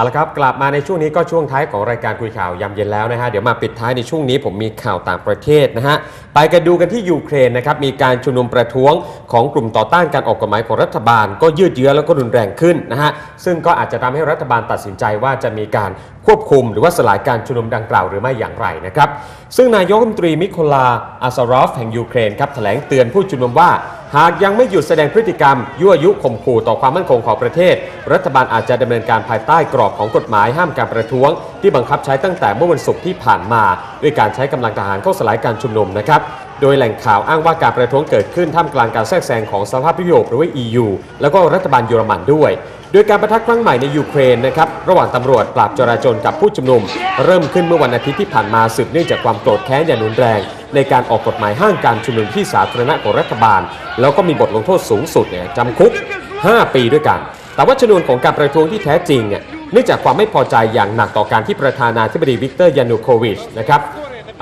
เอาละครับกลับมาในช่วงนี้ก็ช่วงท้ายของรายการคุยข่าวยามเย็นแล้วนะฮะเดี๋ยวมาปิดท้ายในช่วงนี้ผมมีข่าวต่างประเทศนะฮะไปกันดูกันที่ยูเครนนะครับมีการชุมนุมประท้วงของกลุ่มต่อต้านการออกกฎหมายของรัฐบาล ก็ยืดเยื้อแล้วก็รุนแรงขึ้นนะฮะซึ่งก็อาจจะทำให้รัฐบาลตัดสินใจว่าจะมีการควบคุม หรือว่าสลายการชุมนุมดังกล่าวหรือไม่อย่างไรนะครับซึ่งนายกรัฐมนตรีมิโคลาอาซารอฟแห่งยูเครนครับแถลงเตือนผู้ชุมนุมว่า หากยังไม่หยุดแสดงพฤติกรรม ยั่วยุข่มขู่ต่อความมั่นคงของประเทศ รัฐบาลอาจจะดำเนินการภายใต้กรอบของกฎหมายห้ามการประท้วง ที่บังคับใช้ตั้งแต่เมื่อวันศุกร์ที่ผ่านมา ด้วยการใช้กำลังทหารเข้าสลายการชุมนุมนะครับโดยแหล่งข่าวอ้างว่าการประท้วงเกิดขึ้นท่ามกลางการแทรกแซงของสหภาพยุโรปหรือว่า EU แล้วก็รัฐบาลเยอรมันด้วย โดยการประทักครั้งใหม่ในยูเครนนะครับระหว่างตำรวจปราบจราจรกับผู้ชุมนุม เริ่มขึ้นเมื่อวันอาทิตย์ที่ผ่านมาสืบเนื่องจากความโกรธแค้นอย่างรุนแรง ในการออกกฎหมายห้ามการชุมนุมที่สาธารณะของรัฐบาล แล้วก็มีบทลงโทษสูงสุดเนี่ยจำคุก 5 ปีด้วยกัน แต่ว่าชนวนของการประท้วงที่แท้จริงเนี่ยเนื่องจากความไม่พอใจอย่างหนักต่อการที่ประธานาธิบดีวิกเตอร์ยานูโควิชนะครับ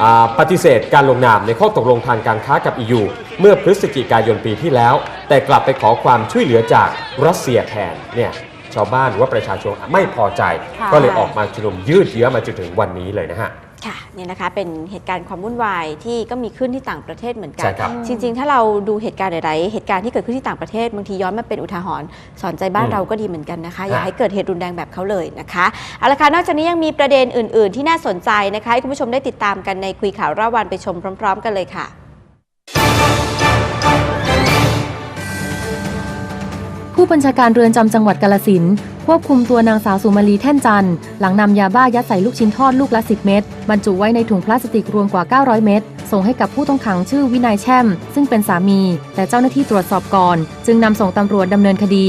อ่าปฏิเสธการลงนามในข้อตกลงทางการค้ากับ EU เมื่อพฤศจิกายนปีที่แล้ว แต่กลับไปขอความช่วยเหลือจากรัสเซียแทนเนี่ยชาวบ้านหรือว่าประชาชนไม่พอใจค่ะก็เลยออกมาชุมนุมยืดเยื้อมาจนถึงวันนี้เลยนะฮะค่ะ เนี่ยนะคะเป็นเหตุการณ์ความวุ่นวายที่ก็มีขึ้นที่ต่างประเทศเหมือนกัใช่ครับ จริง ๆ ถ้าเราดูเหตุการณ์ใดๆเหตุการณ์ที่เกิดขึ้นที่ต่างประเทศบางทีย้อนมาเป็นอุทาหรณ์สอนใจบ้านอืมเราก็ดีเหมือนกันนะคะ อย่าฮะ ให้เกิดเหตุรุนแรงแบบเขาเลยนะคะเอาละค่ะนอกจากนี้ยังมีประเด็นอื่น ๆ ที่น่าสนใจนะคะให้คุณผู้ชมได้ติดตามกันในคุยข่าวรอบวันไปชมพร้อม ๆ กันเลยค่ะ ผู้บัญชาการเรือนจำจังหวัดกาลสินควบคุมตัวนางสาวสุมาลีแท่นจันทร์หลังนำยาบ้ายัดใส่ลูกชิ้นทอดลูกละ 10 เม็ดบรรจุไว้ในถุงพลาสติกรวมกว่า 900 เม็ดส่งให้กับผู้ต้องขังชื่อวินัยแช่ม ซึ่งเป็นสามี แต่เจ้าหน้าที่ตรวจสอบก่อน จึงนำส่งตำรวจดำเนินคดี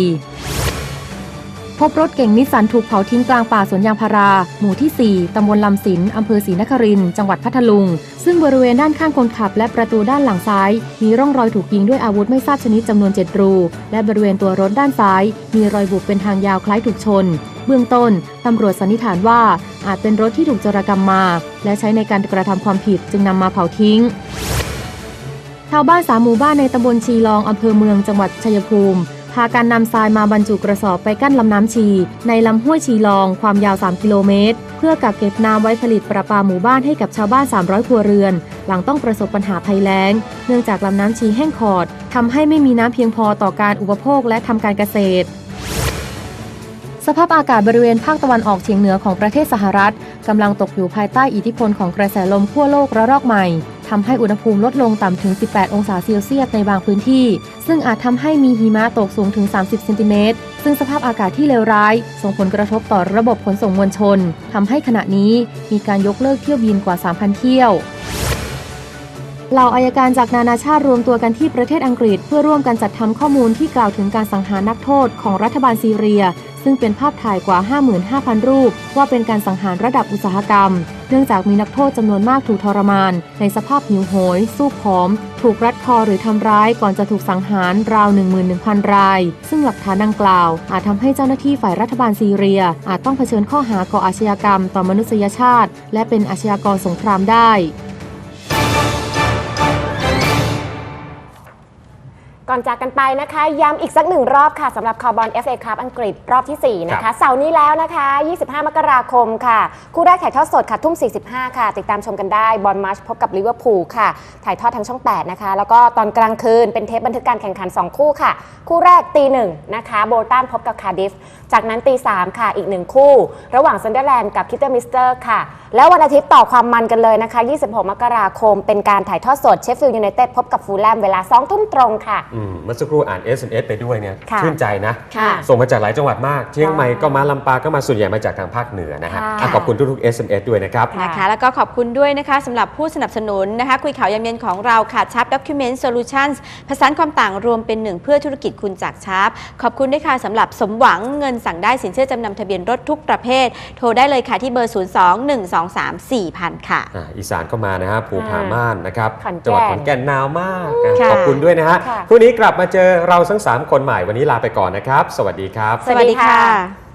พบรถเก่งนิสสันถูกเผาทิ้งกลางป่าสวนยางพารา หมู่ที่ 4 ตำบลลำสิน อำเภอศรีนครินทร์ จังหวัดพัทลุง ซึ่งบริเวณด้านข้างคนขับและประตูด้านหลังซ้าย มีร่องรอยถูกยิงด้วยอาวุธไม่ทราบชนิดจำนวน 7 รู และบริเวณตัวรถด้านซ้าย มีรอยบุบเป็นทางยาวคล้ายถูกชน เบื้องต้น ตำรวจสันนิษฐานว่า อาจเป็นรถที่ถูกโจรกรรมมา และใช้ในการกระทำความผิดจึงนำมาเผาทิ้ง ชาวบ้านสามหมู่บ้านในตำบลชีลองอำเภอเมืองจังหวัดชัยภูมิ พากันนำทรายมาบรรจุกระสอบไปกั้นลำน้ำชี ในลำห้วยชีลองความยาว 3 กิโลเมตร เพื่อกักเก็บน้ำไว้ผลิตประปาหมู่บ้านให้กับชาวบ้าน 300 ครัวเรือน หลังต้องประสบปัญหาภัยแล้ง เนื่องจากลำน้ำชีแห้งขอดทำให้ไม่มีน้ำเพียงพอต่อการอุปโภคและทำการเกษตร สภาพอากาศบริเวณภาคตะวันออกเฉียงเหนือของประเทศสหรัฐกำลังตกอยู่ภายใต้อิทธิพลของกระแสลมขั้วโลกระลอกใหม่ทำให้อุณหภูมิลดลงต่ำถึง 18 องศาเซลเซียสในบางพื้นที่ ซึ่งอาจทำให้มีหิมะตกสูงถึง 30 เซนติเมตร ซึ่งสภาพอากาศที่เลวร้าย ส่งผลกระทบต่อระบบขนส่งมวลชนทำให้ขณะนี้มีการยกเลิกเที่ยวบินกว่า 3,000 เที่ยวเหล่าอายการจากนานาชาติรวมตัวกันที่ประเทศอังกฤษ เพื่อร่วมกันจัดทำข้อมูลที่กล่าวถึงการสังหารนักโทษของรัฐบาลซีเรีย ซึ่งเป็นภาพถ่ายกว่า 55,000 รูป ว่าเป็นการสังหารระดับอุตสาหกรรม เนื่องจากมีนักโทษจำนวนมากถูกทรมาน ในสภาพหิวโหย สู้ผอม ถูกรัดคอหรือทำร้ายก่อนจะถูกสังหารราว 11,000 ราย ซึ่งหลักฐานดังกล่าว อาจทำให้เจ้าหน้าที่ฝ่ายรัฐบาลซีเรีย อาจต้องเผชิญข้อหาก่ออาชญากรรมต่อมนุษยชาติ และเป็นอาชญากรสงครามได้ ก่อนจากกันไปนะคะ ย้ำอีกสักหนึ่งรอบค่ะสำหรับคาร์บอน FA ครับอังกฤษรอบทีสี่ 4 นะครัคะ บ เสาร์นี้แล้วนะคะ 25 มกราคมค่ะ คู่แรกถ่ายทอดสดค่ะ ทุ่ม 45 ค่ะ ติดตามชมกันได้บอลมาร์ชพบกับลิเวอร์พูลค่ะ ถ่ายทอดทางช่อง 8 นะคะ แล้วก็ตอนกลางคืนเป็นเทปบันทึกการแข่งขัน 2 คู่ค่ะ คู่แรกตีหนึ่งนะคะโบลตันพบกับคาร์ดิฟจากนั้นตีสามค่ะอีกหนึ่งคู่ ระหว่างซันเดอร์แลนด์กับคิตเตอร์มิสเตอร์ค่ะแล้ววันอาทิตย์ต่อความมันกันเลยนะคะ 26 มกราคม เป็นการถ่ายทอดสดเชฟฟิลด์ยูไนเต็ดพบกับฟูลแลมเวลา 2 ทุ่มตรงค่ะ อืมเมื่อสักครู่อ่าน SMS ไปด้วยเนี่ยค่ะชื่นใจนะ ค่ะ ส่งมาจากหลายจังหวัดมาก เชียงใหม่ค่ะก็มาลำปางก็มาส่วนใหญ่มาจากทางภาคเหนือนะฮะค่ะ อะขอบคุณทุกๆ SMS ด้วยนะครับ ค่ะ นะคะแล้วก็ขอบคุณด้วยนะคะสำหรับผู้สนับสนุนนะคะ คุยข่าวยามเย็นของเราค่ะชับ Document Solutions ผสานความต่างรวมเป็นหนึ่งเพื่อธุรกิจคุณจากชับขอบคุณด้วยค่ะสำหรับสมหวังเงินสั่งได้สินเชื่อจำนำทะเบียนรถทุกประเภท โทรได้เลยค่ะที่เบอร์02-123-4000ค่ะ อะอีสานเข้ามานะฮะภูผาม่านนะครับขอนแก่นจังหวัดขอนแก่นหนาวมากอะค่ะขอบคุณด้วยนะฮะค่ะ พรุ่งนี้กลับมาเจอเราทั้ง 3 คนใหม่วันนี้ลาไปก่อนนะครับ สวัสดีครับ สวัสดีค่ะ